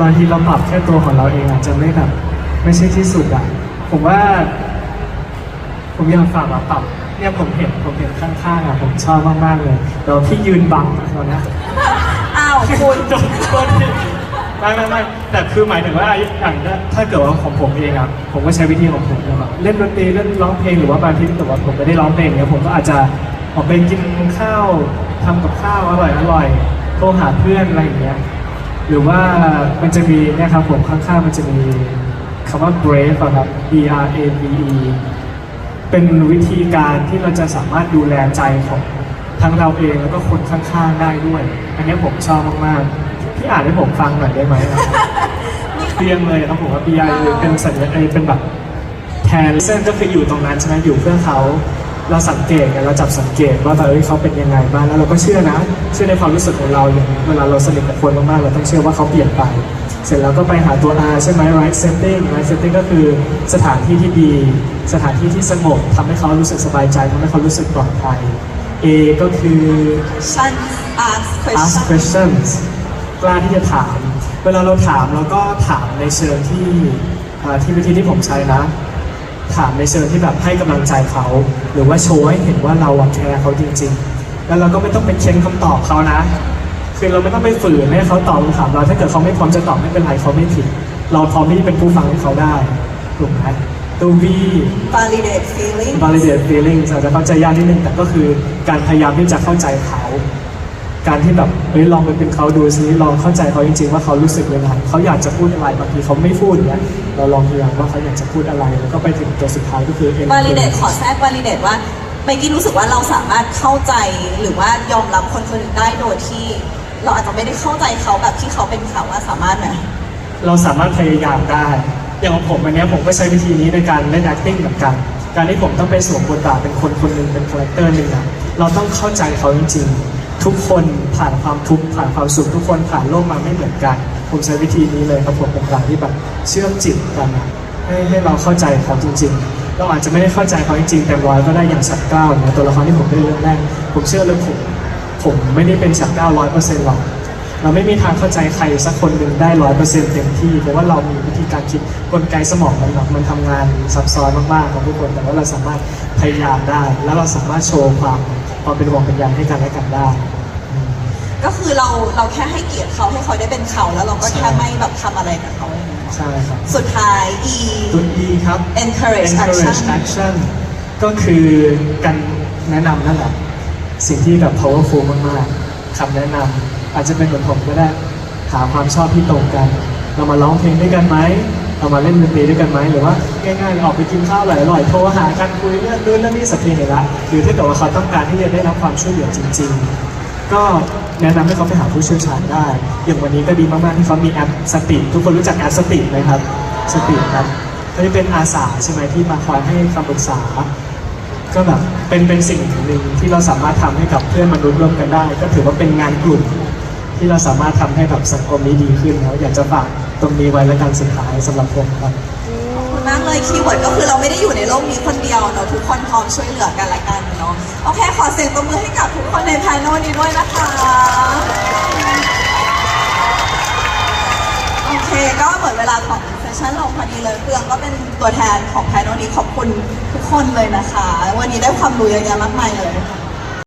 บางทีเราปรับแค่ตัวของเราเองอาจจะไม่แบบไม่ใช่ที่สุดอะ ผมว่า ผมอยากฝากมาปรับ เนี่ยผมเห็นผมเห็นข้างๆอะผมชอบมากๆเลยเดี๋ยวพี่ยืนบังตอนนี้อ้าวคุณโดนโดนไม่ไม่ไม่แต่คือหมายถึงว่าอย่างถ้าถ้าเกิดว่าของผมเองอะผมก็ใช้วิธีของผมแบบเล่นดนตรีเล่นร้องเพลงหรือว่าบางทีถ้าเกิดว่าผมไม่ได้ร้องเพลงเนี่ยผมก็อาจจะออกไปกินข้าวทำกับข้าวอร่อยอร่อยโทรหาเพื่อนอะไรอย่างเงี้ย หรือว่ามันจะมีเนี่ยครับผมข้างๆมันจะมีคำว่า brave อะครับ B R A V E เป็นวิธีการที่เราจะสามารถดูแลใจของทั้งเราเองแล้วก็คนข้างๆได้ด้วย อันนี้ผมชอบมากๆพี่อ่านให้ผมฟังหน่อยได้ไหมครับเรียงเลยครับผมว่า B I เป็นสัญลักษณ์เอ้ยเป็นแบบแทนเส้นก็คืออยู่ตรงนั้นใช่ไหมอยู่เพื่อเขา เราสังเกตกันเราจับสังเกตว่าแบบเอ้ยเขาเป็นยังไงบ้างแล้วเราก็เชื่อนะ เชื่อในความรู้สึกของเราอย่างเวลาเราสนิทกับคนมากๆเราต้องเชื่อว่าเขาเปลี่ยนไป เสร็จแล้วก็ไปหาตัว R ใช่ไหม right setting right setting ก็คือสถานที่ที่ดี สถานที่ที่สงบทำให้เขารู้สึกสบายใจทำให้เขารู้สึกปลอดภัย A ก็คือฉัน ask ask question questions กล้าที่จะถาม เวลาเราถามเราก็ถามในเชิงที่เอ่อที่วิธีที่ผมใช้นะ ถามในเชิงที่แบบให้กำลังใจเขา หรือว่าโชว์ให้เห็นว่าเราอะแคร์เขาจริง ๆ แล้วเราก็ไม่ต้องไปเค้นคำตอบเขานะ คือเราไม่ต้องไปฝืนให้เขาตอบคำถามเราถ้าเกิดเขาไม่พร้อมจะตอบไม่เป็นไรเขาไม่ผิด เราพร้อมที่จะเป็นผู้ฟังให้เขาได้ถูกไหมตัว V validate feeling validate feelings อาจจะเข้าใจยากนิดนึงแต่ก็คือการพยายามที่จะเข้าใจเขา การที่แบบเฮ้ยลองไปเป็นเขาดูซิลองเข้าใจเขาจริงๆว่าเขารู้สึกยังไงเขาอยากจะพูดอะไรบางทีเขาไม่พูดเนี้ยเราลองพยายามว่าเขาอยากจะพูดอะไรแล้วก็ไปถึงตัวสุดท้ายก็คือ encourage validate ขอแทรก validate ว่าเมื่อกี้รู้สึกว่าเราสามารถเข้าใจหรือว่ายอมรับคนคนหนึ่งได้โดยที่ เราอาจจะไม่ได้เข้าใจเขาแบบที่เขาเป็นเขาว่าสามารถไหมเราสามารถพยายามได้ อย่างของผมอันเนี้ยผมก็ใช้วิธีนี้ในการเล่น acting เหมือนกัน การที่ผมต้องไปสวมบทบาทเป็นคนคนหนึ่งเป็นคาแรคเตอร์หนึ่งอะเราต้องเข้าใจเขาจริงๆ ทุกคนผ่านความทุกข์ผ่านความสุขทุกคนผ่านโลกมาไม่เหมือนกัน ผมใช้วิธีนี้เลยครับผมเป็นการที่แบบเชื่อมจิตกันอะให้ให้เราเข้าใจเขาจริง ๆ เราอาจจะไม่ได้เข้าใจเขาจริงๆแต่ร้อยก็ได้อย่างฉัดเก้านี่ยตัวละครที่ผมได้เรื่องแรกผมเชื่อเลยผมผมไม่ได้เป็นฉัดเก้าร้อยเปอร์เซ็นต์หรอกเราไม่มีทางเข้าใจใครสักคนหนึ่งได้ร้อยเปอร์เซ็นต์เต็มที่เพราะว่าเรามีวิธีการคิดกลไกสมองมันแบบมันทำงานซับซ้อนมากๆของทุกคนแต่ว่าเราสามารถพยายามได้ แล้วเราสามารถโชว์ความความเป็นห่วงเป็นใยให้กันและกันได้ ก็คือเราเราแค่ให้เกียรติเขาให้เขาได้เป็นเขาแล้วเราก็ใช่แค่ไม่แบบทำอะไรกับเขาอย่างเงี้ยใช่ครับ สุดท้าย E ตัว E ครับ encourage encourage action action ก็คือการแนะนำนั่นแหละสิ่งที่แบบ powerful มากๆคำแนะนำอาจจะเป็นเหมือนผมก็ได้หาความชอบที่ตรงกัน เรามาร้องเพลงด้วยกันไหมเรามาเล่นดนตรีด้วยกันไหมหรือว่าง่ายๆออกไปกินข้าวอร่อยๆโทรหากันคุยเรื่องนู้นเรื่องนี้สักทีหนึ่งละหรือถ้าเกิดว่าเขาต้องการที่จะได้รับความช่วยเหลือจริง ๆ ก็แนะนำให้เขาไปหาผู้เชี่ยวชาญได้ อย่างวันนี้ก็ดีมากๆที่เขามีแอปสติ ทุกคนรู้จักแอปสติไหมครับ สติครับก็จะเป็นอาสาใช่ไหมที่มาคอยให้คำปรึกษา ก็แบบเป็นเป็นสิ่งหนึ่งที่เราสามารถทำให้กับเพื่อนมนุษย์ร่วมกันได้ ก็ถือว่าเป็นงานกลุ่ม ที่เราสามารถทำให้แบบสังคมนี้ดีขึ้นแล้วอยากจะฝากตรงนี้ไว้และกันสุดท้ายสำหรับผมครับ ขอบคุณมากเลยคีย์เวิร์ดก็คือเราไม่ได้อยู่ในโลกนี้คนเดียวเนาะทุกคนพร้อมช่วยเหลือกันและกันเนาะโอเคขอเสียงตบมือให้กับทุกคนในด้วยนะคะ โอเคก็หมดเวลาของเซสชั่นเรา พอดีเลยเพื่องก็เป็นตัวแทนของพายโนนี้ขอบคุณทุกคนเลยนะคะ วันนี้ได้ความรู้เยอะแยะมากมายเลย